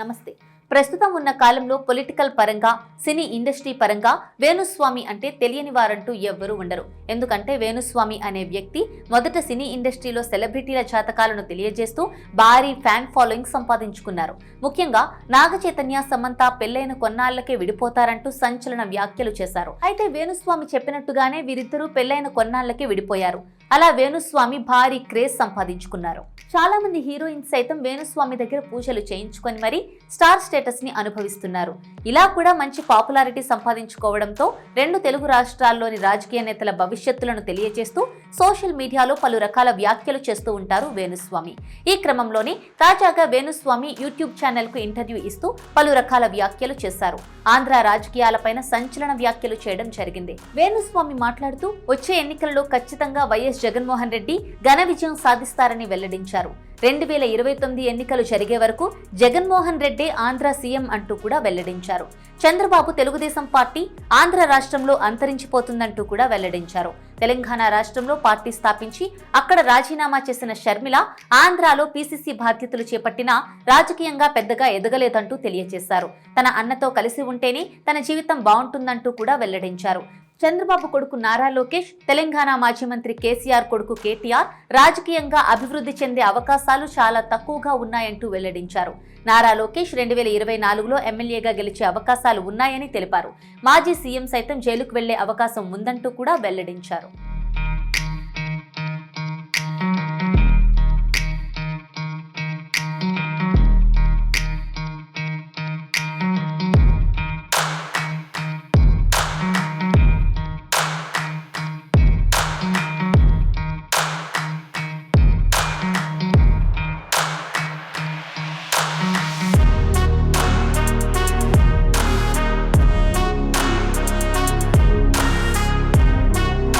నమస్తే. ప్రస్తుతం ఉన్న కాలంలో పొలిటికల్ పరంగా సినీ ఇండస్ట్రీ పరంగా వేణుస్వామి అంటే తెలియని వారంటూ ఎవ్వరూ ఉండరు. ఎందుకంటే వేణుస్వామి అనే వ్యక్తి మొదట సినీ ఇండస్ట్రీలో సెలబ్రిటీల జాతకాలను తెలియజేస్తూ భారీ ఫ్యాన్ ఫాలోయింగ్ సంపాదించుకున్నారు. ముఖ్యంగా నాగ చైతన్య సమంత పెళ్ళైన కొన్నాళ్ళకే విడిపోతారంటూ సంచలన వ్యాఖ్యలు చేశారు. అయితే వేణుస్వామి చెప్పినట్టుగానే వీరిద్దరూ పెళ్ళైన కొన్నాళ్ళకే విడిపోయారు. అలా వేణుస్వామి భారీ క్రేజ్ సంపాదించుకున్నారు. చాలా మంది హీరోయిన్స్ సైతం వేణుస్వామి దగ్గర పూజలు చేయించుకొని మరి స్టార్ స్టేటస్ని అనుభవిస్తున్నారు. ఇలా కూడా మంచి పాపులారిటీ సంపాదించుకోవడంతో రెండు తెలుగు రాష్ట్రాల్లోని రాజకీయ నేతల భవిష్యత్తులను తెలియజేస్తూ సోషల్ మీడియాలో పలు రకాల వ్యాఖ్యలు చేస్తూ ఉంటారు వేణుస్వామి. ఈ క్రమంలోనే తాజాగా వేణుస్వామి యూట్యూబ్ ఛానల్కు ఇంటర్వ్యూ ఇస్తూ పలు రకాల వ్యాఖ్యలు చేశారు. ఆంధ్ర రాజకీయాలపైన సంచలన వ్యాఖ్యలు చేయడం జరిగింది. వేణుస్వామి మాట్లాడుతూ వచ్చే ఎన్నికల్లో ఖచ్చితంగా వైఎస్ జగన్మోహన్ రెడ్డి ఘన విజయం సాధిస్తారని వెల్లడించారు. రెండు వేల ఇరవై తొమ్మిది ఎన్నికలు జరిగే వరకు జగన్మోహన్ రెడ్డి ఆంధ్ర సీఎం అంటూ కూడా వెల్లడించారు. చంద్రబాబు తెలుగుదేశం పార్టీ ఆంధ్ర రాష్ట్రంలో అంతరించిపోతుందంటూ కూడా వెల్లడించారు. తెలంగాణ రాష్ట్రంలో పార్టీ స్థాపించి అక్కడ రాజీనామా చేసిన షర్మిల ఆంధ్రాలో పీసీసీ బాధ్యతలు చేపట్టినా రాజకీయంగా పెద్దగా ఎదగలేదంటూ తెలియజేశారు. తన అన్నతో కలిసి ఉంటేనే తన జీవితం బాగుంటుందంటూ కూడా వెల్లడించారు. చంద్రబాబు కొడుకు నారా లోకేష్ తెలంగాణ మాజీ మంత్రి కేసీఆర్ కొడుకు కేటీఆర్ రాజకీయంగా అభివృద్ధి చెందే అవకాశాలు చాలా తక్కువగా ఉన్నాయంటూ వెల్లడించారు. నారా లోకేష్ రెండు వేల ఇరవై నాలుగులో ఎమ్మెల్యేగా గెలిచే అవకాశాలు ఉన్నాయని తెలిపారు. మాజీ సీఎం సైతం జైలుకు వెళ్ళే అవకాశం ఉందంటూ కూడా వెల్లడించారు.